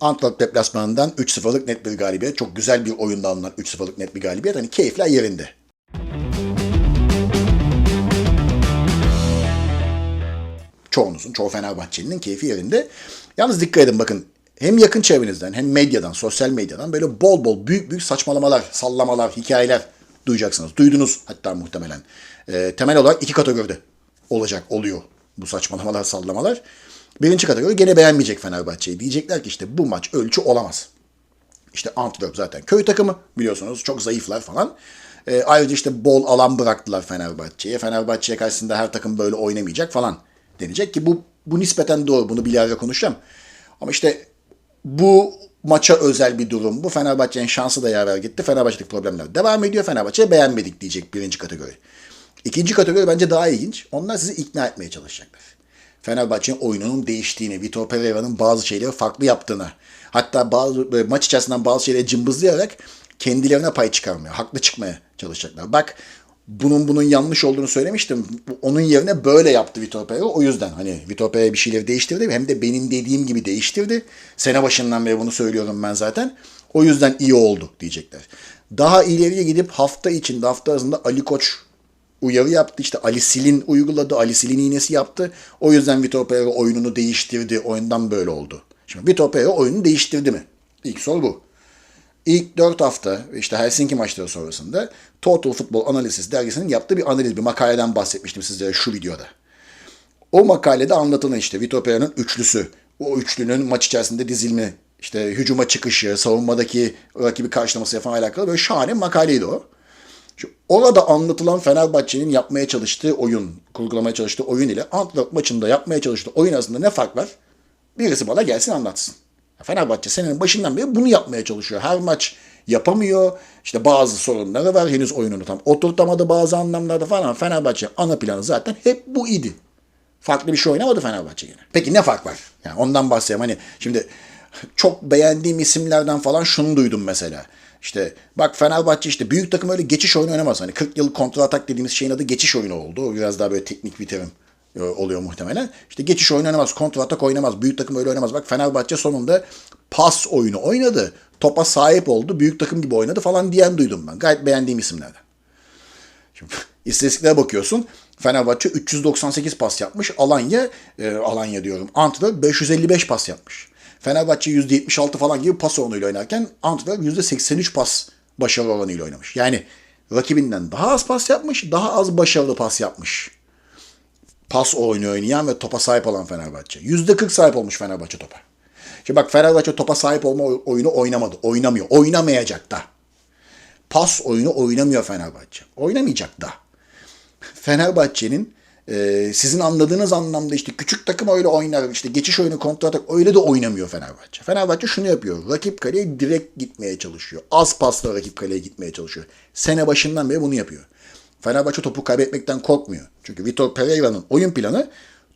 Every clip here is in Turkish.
Antwerp deplasmanından 3-0'lık net bir galibiyet. Çok güzel bir oyunda alınan 3-0'lık net bir galibiyet. Hani keyifler yerinde. Çoğunuzun, çoğu Fenerbahçelinin keyfi yerinde. Yalnız dikkat edin bakın hem yakın çevrenizden hem medyadan, sosyal medyadan böyle bol bol büyük büyük saçmalamalar, sallamalar, hikayeler duyacaksınız. Duydunuz hatta muhtemelen. Ee, temel olarak iki kategoride olacak, oluyor bu saçmalamalar, sallamalar. Birinci kategori gene beğenmeyecek Fenerbahçe'yi. Diyecekler ki işte bu maç ölçü olamaz. İşte Antwerp zaten köy takımı biliyorsunuz çok zayıflar falan. Ee, ayrıca işte bol alan bıraktılar Fenerbahçe'ye. Fenerbahçe'ye karşısında her takım böyle oynamayacak falan denecek ki bu bu nispeten doğru. Bunu bir ara konuşacağım. Ama işte bu maça özel bir durum. Bu Fenerbahçe'nin şansı da yaver gitti. Fenerbahçe'deki problemler devam ediyor. Fenerbahçe'ye beğenmedik diyecek birinci kategori. İkinci kategori bence daha ilginç. Onlar sizi ikna etmeye çalışacaklar. Fenerbahçe'nin oyununun değiştiğini, Vitor Pereira'nın bazı şeyleri farklı yaptığını, hatta bazı maç içerisinden bazı şeyleri cımbızlayarak kendilerine pay çıkarmaya, haklı çıkmaya çalışacaklar. Bak bunun bunun yanlış olduğunu söylemiştim. Onun yerine böyle yaptı Vitor Pereira. O yüzden hani Vitor Pereira bir şeyleri değiştirdi. Hem de benim dediğim gibi değiştirdi. Sene başından beri bunu söylüyorum ben zaten. O yüzden iyi oldu diyecekler. Daha ileriye gidip hafta içinde hafta arasında Ali Koç uyarı yaptı. İşte Ali Silin uyguladı. Ali Silin iğnesi yaptı. O yüzden Vitor Pereira oyununu değiştirdi. Oyundan böyle oldu. Şimdi Vitor Pereira oyunu değiştirdi mi? İlk soru bu. İlk 4 hafta işte Helsinki maçları sonrasında Total Football Analysis dergisinin yaptığı bir analiz, bir makaleden bahsetmiştim sizlere şu videoda. O makalede anlatılan işte Vitor Pereira'nın üçlüsü, o üçlünün maç içerisinde dizilme, işte hücuma çıkışı, savunmadaki rakibi karşılaması falan alakalı böyle şahane makaleydi o. Şimdi orada anlatılan Fenerbahçe'nin yapmaya çalıştığı oyun, kurgulamaya çalıştığı oyun ile Antwerp maçında yapmaya çalıştığı oyun arasında ne fark var? Birisi bana gelsin anlatsın. Fenerbahçe senenin başından beri bunu yapmaya çalışıyor. Her maç yapamıyor. İşte bazı sorunları var. Henüz oyununu tam oturtamadı bazı anlamlarda falan. Fenerbahçe ana planı zaten hep bu idi. Farklı bir şey oynamadı Fenerbahçe yine. Peki ne fark var? Yani ondan bahsedeyim. Hani şimdi çok beğendiğim isimlerden falan şunu duydum mesela. İşte bak Fenerbahçe işte büyük takım öyle geçiş oyunu oynamaz. Hani 40 yıl kontra atak dediğimiz şeyin adı geçiş oyunu oldu. O biraz daha böyle teknik bir terim e, oluyor muhtemelen. İşte geçiş oyunu oynamaz, kontra atak oynamaz, büyük takım öyle oynamaz. Bak Fenerbahçe sonunda pas oyunu oynadı. Topa sahip oldu, büyük takım gibi oynadı falan diyen duydum ben. Gayet beğendiğim isimlerden. Şimdi istatistiklere bakıyorsun. Fenerbahçe 398 pas yapmış. Alanya, e, Alanya diyorum. Antwerp 555 pas yapmış. Fenerbahçe %76 falan gibi pas oranıyla oynarken Antwerp %83 pas başarı oranıyla oynamış. Yani rakibinden daha az pas yapmış, daha az başarılı pas yapmış pas oyunu oynayan ve topa sahip olan Fenerbahçe. %40 sahip olmuş Fenerbahçe topa. Şimdi bak Fenerbahçe topa sahip olma oyunu oynamadı. Oynamıyor. Oynamayacak da. Pas oyunu oynamıyor Fenerbahçe. Oynamayacak da. Fenerbahçe'nin e, sizin anladığınız anlamda işte küçük takım öyle oynar. işte geçiş oyunu kontrol atak öyle de oynamıyor Fenerbahçe. Fenerbahçe şunu yapıyor. Rakip kaleye direkt gitmeye çalışıyor. Az pasla rakip kaleye gitmeye çalışıyor. Sene başından beri bunu yapıyor. Fenerbahçe topu kaybetmekten korkmuyor. Çünkü Vitor Pereira'nın oyun planı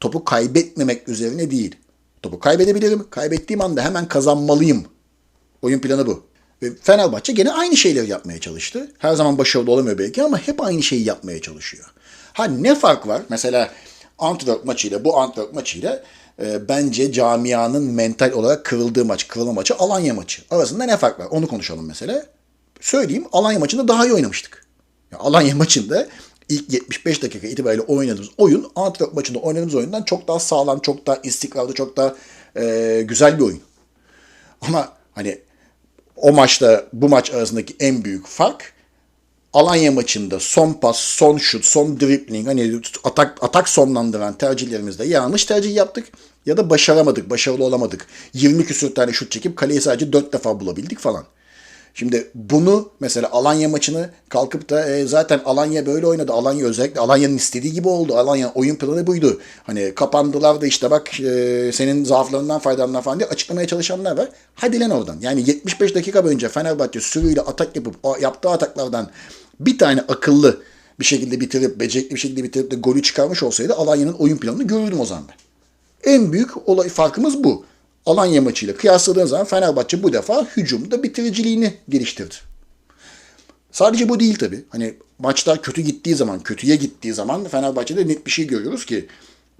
topu kaybetmemek üzerine değil. Topu kaybedebilirim. Kaybettiğim anda hemen kazanmalıyım. Oyun planı bu. Ve Fenerbahçe gene aynı şeyleri yapmaya çalıştı. Her zaman başarılı olamıyor belki ama hep aynı şeyi yapmaya çalışıyor. Ha ne fark var? Mesela Antwerp maçıyla bu Antwerp maçıyla e, bence camianın mental olarak kırıldığı maç, kırılma maçı Alanya maçı. Arasında ne fark var? Onu konuşalım mesela. Söyleyeyim Alanya maçında daha iyi oynamıştık. Ya Alanya maçında ilk 75 dakika itibariyle oynadığımız oyun Antwerp maçında oynadığımız oyundan çok daha sağlam, çok daha istikrarlı, çok daha e, güzel bir oyun. Ama hani o maçta bu maç arasındaki en büyük fark Alanya maçında son pas, son şut, son dribbling hani atak atak sonlandıran tercihlerimizde yanlış tercih yaptık ya da başaramadık, başarılı olamadık. 20 küsur tane şut çekip kaleyi sadece 4 defa bulabildik falan. Şimdi bunu mesela Alanya maçını kalkıp da e, zaten Alanya böyle oynadı. Alanya özellikle Alanya'nın istediği gibi oldu. Alanya oyun planı buydu. Hani kapandılar da işte bak e, senin zaaflarından faydalanma falan diye açıklamaya çalışanlar var. Hadi lan oradan. Yani 75 dakika boyunca Fenerbahçe sürüyle atak yapıp yaptığı ataklardan bir tane akıllı bir şekilde bitirip, becerikli bir şekilde bitirip de golü çıkarmış olsaydı Alanya'nın oyun planını görürdüm o zaman. En büyük olay farkımız bu. Alanya maçıyla kıyasladığın zaman Fenerbahçe bu defa hücumda bitiriciliğini geliştirdi. Sadece bu değil tabii. Hani maçlar kötü gittiği zaman, kötüye gittiği zaman Fenerbahçe'de net bir şey görüyoruz ki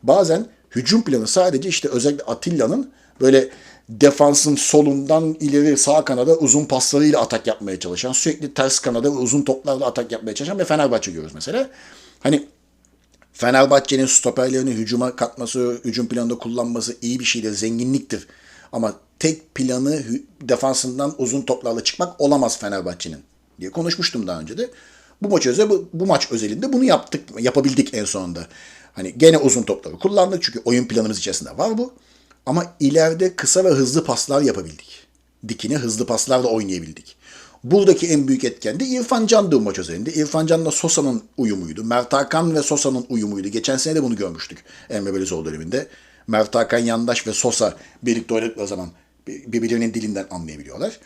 bazen hücum planı sadece işte özellikle Atilla'nın böyle defansın solundan ileri sağ kanada uzun paslarıyla atak yapmaya çalışan, sürekli ters kanada uzun toplarla atak yapmaya çalışan bir Fenerbahçe görüyoruz mesela. Hani Fenerbahçe'nin stoperlerini hücuma katması, hücum planında kullanması iyi bir şeydir, zenginliktir. Ama tek planı defansından uzun toplarla çıkmak olamaz Fenerbahçe'nin diye konuşmuştum daha önce de. Bu maç özel bu, bu maç özelinde bunu yaptık, yapabildik en sonunda. Hani gene uzun topları kullandık çünkü oyun planımız içerisinde var bu. Ama ileride kısa ve hızlı paslar yapabildik. Dikine hızlı paslarla oynayabildik. Buradaki en büyük etken de İrfan Can'dı maç özelinde. İrfan Can'la Sosa'nın uyumuydu. Mert Hakan ve Sosa'nın uyumuydu. Geçen sene de bunu görmüştük Emre Belözoğlu döneminde. Mert Hakan Yandaş ve Sosa birlikte oynadıkları zaman birbirlerinin dilinden anlayabiliyorlar.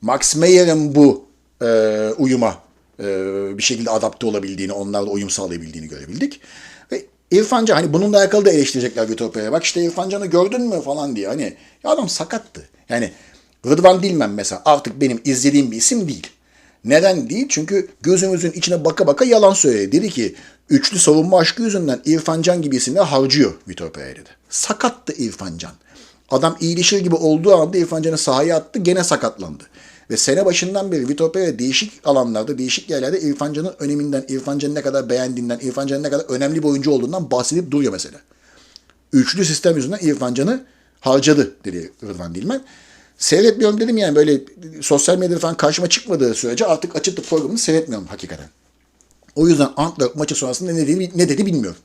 Max Meyer'in bu e, uyuma e, bir şekilde adapte olabildiğini, onlarla uyum sağlayabildiğini görebildik. Ve İrfan Can, hani bununla alakalı da eleştirecekler Vitor. Bak işte İrfan Can'ı gördün mü falan diye. Hani adam sakattı. Yani Rıdvan Dilmen mesela artık benim izlediğim bir isim değil. Neden değil? Çünkü gözümüzün içine baka baka yalan söyledi. Dedi ki üçlü savunma aşkı yüzünden İrfan Can gibi isimler harcıyor Vitor Pereira dedi. Sakattı İrfan Can. Adam iyileşir gibi olduğu anda İrfan Can'ı sahaya attı gene sakatlandı. Ve sene başından beri Vitor Pereira değişik alanlarda, değişik yerlerde İrfan Can'ın öneminden, İrfan Can'ı ne kadar beğendiğinden, İrfan Can'ın ne kadar önemli bir oyuncu olduğundan bahsedip duruyor mesela. Üçlü sistem yüzünden İrfan Can'ı harcadı dedi Rıdvan Dilmen. Seyretmiyorum dedim yani böyle sosyal medyada falan karşıma çıkmadığı sürece artık açıp programını seyretmiyorum hakikaten. O yüzden Antwerp maçı sonrasında ne dedi, ne dedi bilmiyorum.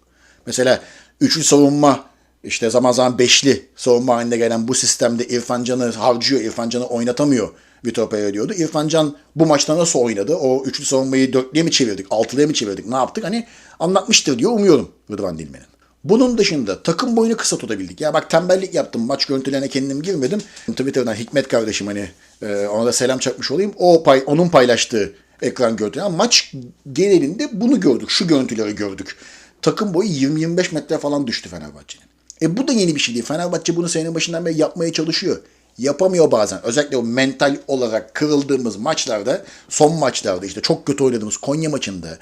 Mesela üçlü savunma işte zaman zaman beşli savunma haline gelen bu sistemde İrfan Can'ı harcıyor, İrfan Can'ı oynatamıyor Vitor Pereira diyordu. İrfan Can bu maçta nasıl oynadı? O üçlü savunmayı dörtlüye mi çevirdik, altılıya mı çevirdik, ne yaptık? Hani anlatmıştır diyor umuyorum Rıdvan Dilmen'in. Bunun dışında takım boyunu kısa tutabildik. Ya bak tembellik yaptım. Maç görüntülerine kendim girmedim. Twitter'dan Hikmet kardeşim hani e, ona da selam çakmış olayım. O pay, onun paylaştığı ekran görüntüleri. Ama maç genelinde bunu gördük. Şu görüntüleri gördük. Takım boyu 20-25 metre falan düştü Fenerbahçe'nin. E bu da yeni bir şey değil. Fenerbahçe bunu senenin başından beri yapmaya çalışıyor. Yapamıyor bazen. Özellikle o mental olarak kırıldığımız maçlarda, son maçlarda işte çok kötü oynadığımız Konya maçında,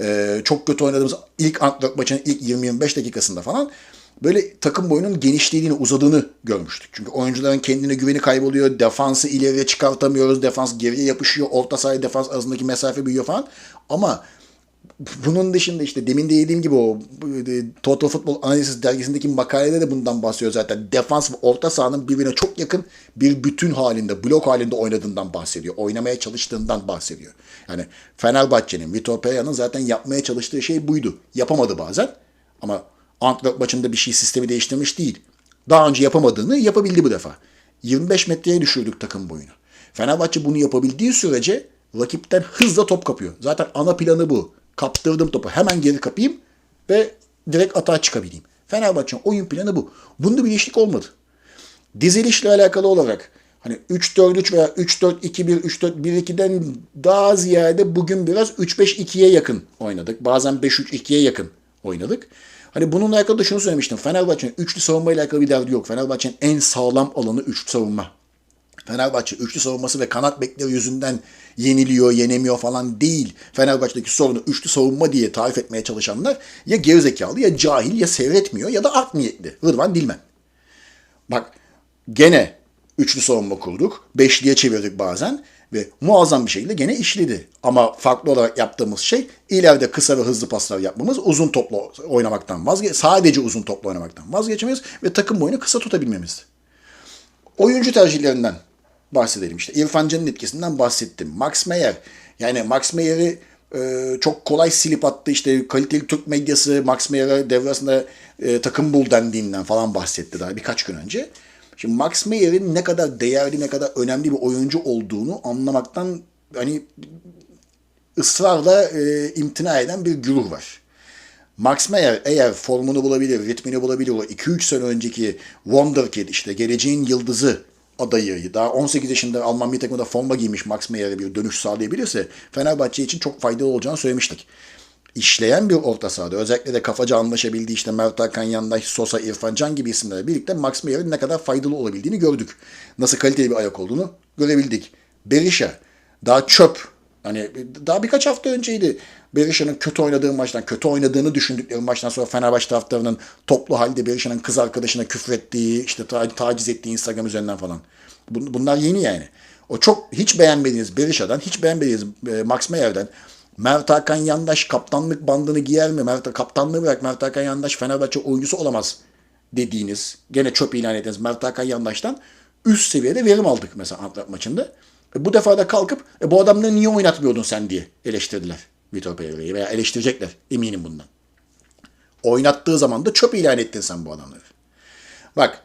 e, çok kötü oynadığımız ilk Antwerp maçının ilk 20-25 dakikasında falan böyle takım boyunun genişlediğini, uzadığını görmüştük. Çünkü oyuncuların kendine güveni kayboluyor, defansı ileriye çıkartamıyoruz, defans geriye yapışıyor, orta sahaya defans arasındaki mesafe büyüyor falan. Ama bunun dışında işte demin de dediğim gibi o e, Total Football Analysis dergisindeki makalede de bundan bahsediyor zaten. Defans ve orta sahanın birbirine çok yakın bir bütün halinde, blok halinde oynadığından bahsediyor. Oynamaya çalıştığından bahsediyor. Yani Fenerbahçe'nin, Vitor Pereira'nın zaten yapmaya çalıştığı şey buydu. Yapamadı bazen ama Antwerp maçında bir şey sistemi değiştirmiş değil. Daha önce yapamadığını yapabildi bu defa. 25 metreye düşürdük takım boyunu. Fenerbahçe bunu yapabildiği sürece rakipten hızla top kapıyor. Zaten ana planı bu. Kaptırdım topu. Hemen geri kapayım ve direkt atağa çıkabileyim. Fenerbahçe'nin oyun planı bu. Bunda bir değişiklik olmadı. Dizilişle alakalı olarak hani 3-4-3 veya 3-4-2-1, 3-4-1-2'den daha ziyade bugün biraz 3-5-2'ye yakın oynadık. Bazen 5-3-2'ye yakın oynadık. Hani bununla alakalı da şunu söylemiştim. Fenerbahçe'nin üçlü savunma ile alakalı bir derdi yok. Fenerbahçe'nin en sağlam alanı üçlü savunma. Fenerbahçe üçlü savunması ve kanat bekleri yüzünden yeniliyor, yenemiyor falan değil. Fenerbahçe'deki sorunu üçlü savunma diye tarif etmeye çalışanlar ya gerizekalı ya cahil ya seyretmiyor ya da art niyetli. Rıdvan Dilmen. Bak gene üçlü savunma kurduk. Beşliye çevirdik bazen ve muazzam bir şekilde gene işledi. Ama farklı olarak yaptığımız şey ileride kısa ve hızlı paslar yapmamız, uzun topla oynamaktan vazgeç, sadece uzun topla oynamaktan vazgeçmemiz ve takım boyunu kısa tutabilmemiz. Oyuncu tercihlerinden bahsedelim işte. İrfan Can'ın etkisinden bahsettim. Max Meyer. Yani Max Meyer'i e, çok kolay silip attı. İşte kaliteli Türk medyası Max Meyer'e devre arasında e, takım bul dendiğinden falan bahsetti daha birkaç gün önce. Şimdi Max Meyer'in ne kadar değerli, ne kadar önemli bir oyuncu olduğunu anlamaktan hani ısrarla e, imtina eden bir güruh var. Max Meyer eğer formunu bulabilir, ritmini bulabilir, o 2-3 sene önceki Wonderkid işte geleceğin yıldızı adayı, daha 18 yaşında Alman milli takımında forma giymiş Max Meyer'e bir dönüş sağlayabilirse Fenerbahçe için çok faydalı olacağını söylemiştik. İşleyen bir orta sahada özellikle de kafaca anlaşabildiği işte Mert Hakan Yandaş, Sosa, İrfan Can gibi isimlerle birlikte Max Meyer'in ne kadar faydalı olabildiğini gördük. Nasıl kaliteli bir ayak olduğunu görebildik. Berisha daha çöp Hani daha birkaç hafta önceydi Berisha'nın kötü oynadığı maçtan, kötü oynadığını düşündükleri maçtan sonra Fenerbahçe taraftarının toplu halde Berisha'nın kız arkadaşına küfrettiği, işte ta- taciz ettiği Instagram üzerinden falan. Bun- Bunlar yeni yani. O çok hiç beğenmediğiniz Berisha'dan, hiç beğenmediğiniz e, Max Meyer'den Mert Hakan Yandaş kaptanlık bandını giyer mi? Mert, kaptanlığı bırak Mert Hakan Yandaş Fenerbahçe oyuncusu olamaz dediğiniz, gene çöp ilan ettiğiniz Mert Hakan Yandaş'tan üst seviyede verim aldık mesela Antwerp maçında. E, bu defa da kalkıp e, bu adamları niye oynatmıyordun sen diye eleştirdiler Vitor Pereira'yı veya eleştirecekler eminim bundan. Oynattığı zaman da çöp ilan ettin sen bu adamları. Bak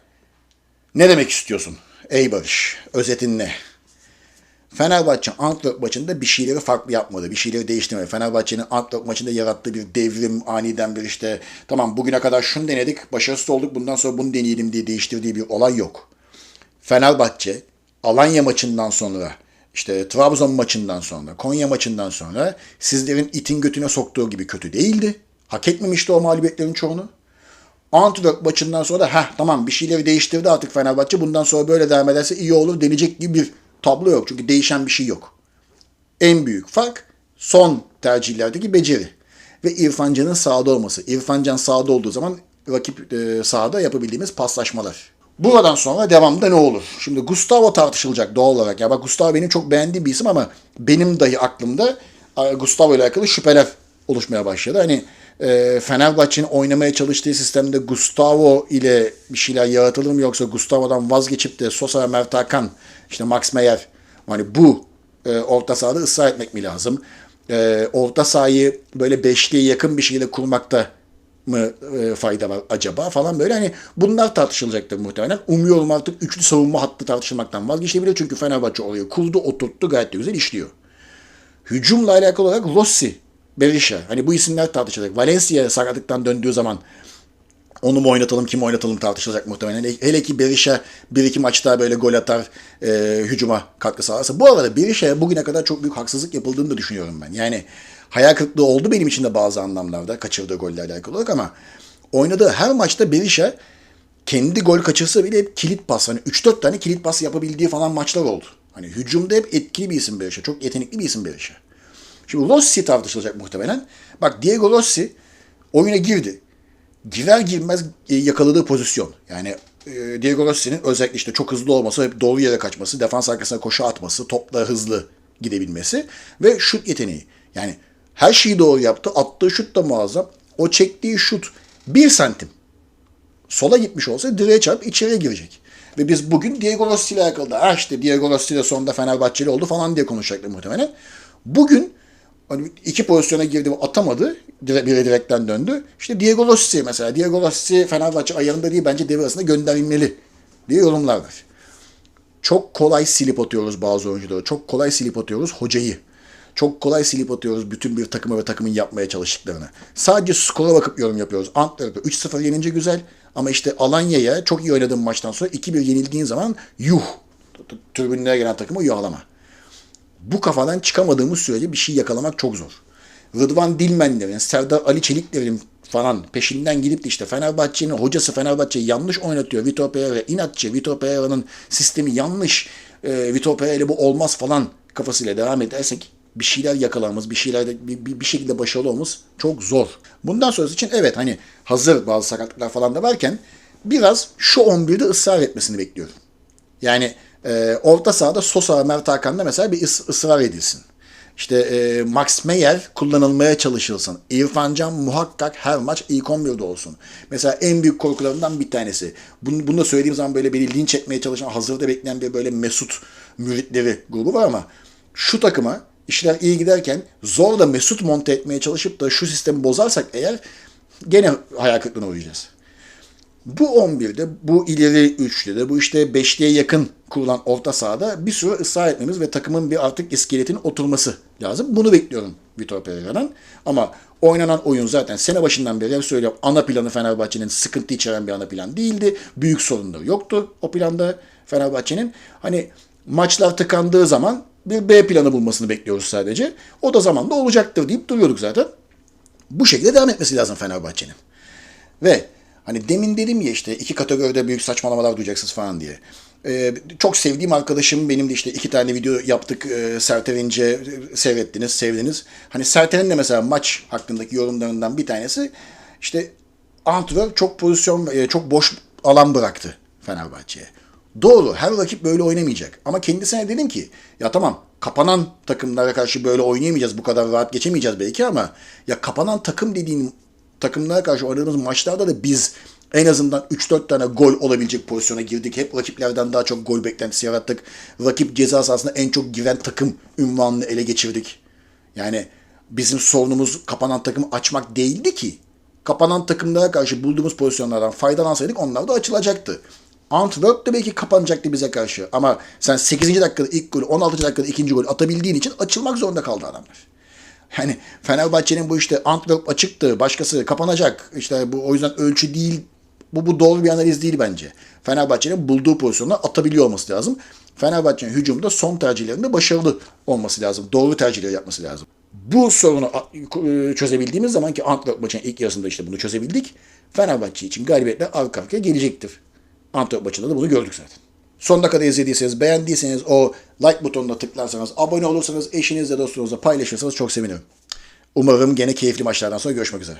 ne demek istiyorsun? Ey Barış özetin ne? Fenerbahçe Antwerp maçında bir şeyleri farklı yapmadı. Bir şeyleri değiştirmedi. Fenerbahçe'nin Antwerp maçında yarattığı bir devrim, aniden bir işte tamam bugüne kadar şunu denedik, başarısız olduk, bundan sonra bunu deneyelim diye değiştirdiği bir olay yok. Fenerbahçe Alanya maçından sonra işte Trabzon maçından sonra, Konya maçından sonra sizlerin itin götüne soktuğu gibi kötü değildi. Hak etmemişti o mağlubiyetlerin çoğunu. Antwerp maçından sonra da heh tamam bir şeyleri değiştirdi artık Fenerbahçe. Bundan sonra böyle devam ederse iyi olur denecek gibi bir tablo yok. Çünkü değişen bir şey yok. En büyük fark son tercihlerdeki beceri. Ve İrfan Can'ın sahada olması. İrfan Can sahada olduğu zaman rakip e, sahada yapabildiğimiz paslaşmalar. Buradan sonra devamda ne olur? Şimdi Gustavo tartışılacak doğal olarak. Ya bak Gustavo benim çok beğendiğim bir isim ama benim dahi aklımda Gustavo ile alakalı şüpheler oluşmaya başladı. Hani e, Fenerbahçe'nin oynamaya çalıştığı sistemde Gustavo ile bir şeyler yaratılır mı yoksa Gustavo'dan vazgeçip de Sosa, Mert Hakan, işte Max Meyer hani bu e, orta sahada ısrar etmek mi lazım? E, orta sahayı böyle beşliğe yakın bir şekilde kurmakta mı e, fayda var acaba falan böyle hani bunlar tartışılacaktır muhtemelen. Umuyorum artık üçlü savunma hattı tartışılmaktan vazgeçebilir çünkü Fenerbahçe orayı kurdu, oturttu gayet de güzel işliyor. Hücumla alakalı olarak Rossi, Berisha. Hani bu isimler tartışılacak. Valencia sakatlıktan döndüğü zaman onu mu oynatalım, kim oynatalım tartışılacak muhtemelen. Hele ki Berisha bir iki maçta böyle gol atar, e, hücuma katkı sağlarsa. Bu arada Berisha'ya bugüne kadar çok büyük haksızlık yapıldığını da düşünüyorum ben. Yani hayal kırıklığı oldu benim için de bazı anlamlarda kaçırdığı golle alakalı olarak ama oynadığı her maçta Berisha kendi gol kaçırsa bile hep kilit pas. Hani 3-4 tane kilit pas yapabildiği falan maçlar oldu. Hani hücumda hep etkili bir isim Berisha. Çok yetenekli bir isim Berisha. Şimdi Rossi tartışılacak muhtemelen. Bak Diego Rossi oyuna girdi. Girer girmez e, yakaladığı pozisyon. Yani e, Diego Rossi'nin özellikle işte çok hızlı olması, hep doğru yere kaçması, defans arkasına koşu atması, topla hızlı gidebilmesi ve şut yeteneği. Yani her şeyi doğru yaptı. Attığı şut da muazzam. O çektiği şut bir santim sola gitmiş olsa direğe çarpıp içeriye girecek. Ve biz bugün Diego Rossi ile alakalı da işte Diego Rossi de sonunda Fenerbahçeli oldu falan diye konuşacaklar muhtemelen. Bugün hani iki pozisyona girdi ve atamadı. Dire, biri direkten döndü. İşte Diego Rossi mesela. Diego Rossi Fenerbahçe ayarında değil bence devre arasında gönderilmeli diye yorumlar var. Çok kolay silip atıyoruz bazı oyuncuları. Çok kolay silip atıyoruz hocayı. Çok kolay silip atıyoruz bütün bir takımı ve takımın yapmaya çalıştıklarını. Sadece skora bakıp yorum yapıyoruz. Antwerp'e 3-0 yenince güzel ama işte Alanya'ya çok iyi oynadığın maçtan sonra 2-1 yenildiğin zaman yuh tribünlere gelen takımı yuhalama. Bu kafadan çıkamadığımız sürece bir şey yakalamak çok zor. Rıdvan Dilmenlerin, Serdar Ali Çelikler'in falan peşinden gidip de işte Fenerbahçe'nin hocası Fenerbahçe'yi yanlış oynatıyor. Vitor Pereira inatçı. Vitor Pereira'nın sistemi yanlış. E, Vitor Pereira ile bu olmaz falan kafasıyla devam edersek bir şeyler yakalamamız, bir şeylerde bir, bir, şekilde başarılı olmamız çok zor. Bundan sonrası için evet hani hazır bazı sakatlıklar falan da varken biraz şu 11'de ısrar etmesini bekliyorum. Yani e, orta sahada Sosa, Mert Hakan'da mesela bir ıs- ısrar edilsin. İşte e, Max Meyer kullanılmaya çalışılsın. İrfan Can muhakkak her maç ilk 11'de olsun. Mesela en büyük korkularımdan bir tanesi. Bunu, bunu da söylediğim zaman böyle beni linç etmeye çalışan, hazırda bekleyen bir böyle Mesut müritleri grubu var ama şu takıma işler iyi giderken zorla Mesut monte etmeye çalışıp da şu sistemi bozarsak eğer gene hayal kırıklığına uğrayacağız. Bu 11'de, bu ileri üçlüde, bu işte beşliğe yakın kurulan orta sahada bir süre ısrar etmemiz ve takımın bir artık iskeletin oturması lazım. Bunu bekliyorum Vitor Pereira'dan. Ama oynanan oyun zaten sene başından beri söylüyorum ana planı Fenerbahçe'nin sıkıntı içeren bir ana plan değildi. Büyük sorunları yoktu o planda Fenerbahçe'nin. Hani maçlar tıkandığı zaman bir B planı bulmasını bekliyoruz sadece. O da zamanla olacaktır deyip duruyorduk zaten. Bu şekilde devam etmesi lazım Fenerbahçe'nin. Ve hani demin dedim ya işte iki kategoride büyük saçmalamalar duyacaksınız falan diye. Ee, çok sevdiğim arkadaşım benim de işte iki tane video yaptık. Ee, Serterince e, seyrettiniz, sevdiniz. Hani Serter'in de mesela maç hakkındaki yorumlarından bir tanesi işte Antwerp çok pozisyon, e, çok boş alan bıraktı Fenerbahçe'ye. Doğru, her rakip böyle oynamayacak. Ama kendisine dedim ki, ya tamam kapanan takımlara karşı böyle oynayamayacağız, bu kadar rahat geçemeyeceğiz belki ama ya kapanan takım dediğin takımlara karşı oynadığımız maçlarda da biz en azından 3-4 tane gol olabilecek pozisyona girdik. Hep rakiplerden daha çok gol beklentisi yarattık. Rakip ceza sahasına en çok giren takım ünvanını ele geçirdik. Yani bizim sorunumuz kapanan takımı açmak değildi ki. Kapanan takımlara karşı bulduğumuz pozisyonlardan faydalansaydık onlar da açılacaktı. Antwerp de belki kapanacaktı bize karşı. Ama sen 8. dakikada ilk golü, 16. dakikada ikinci golü atabildiğin için açılmak zorunda kaldı adamlar. Yani Fenerbahçe'nin bu işte Antwerp açıktı, başkası kapanacak. İşte bu o yüzden ölçü değil. Bu, bu doğru bir analiz değil bence. Fenerbahçe'nin bulduğu pozisyonda atabiliyor olması lazım. Fenerbahçe'nin hücumda son tercihlerinde başarılı olması lazım. Doğru tercihleri yapması lazım. Bu sorunu a- çözebildiğimiz zaman ki Antwerp maçının ilk yarısında işte bunu çözebildik. Fenerbahçe için galibiyetler arka arkaya gelecektir. Antwerp maçında da bunu gördük zaten. Sonuna kadar izlediyseniz, beğendiyseniz o like butonuna tıklarsanız, abone olursanız, eşinizle dostunuzla paylaşırsanız çok sevinirim. Umarım gene keyifli maçlardan sonra görüşmek üzere.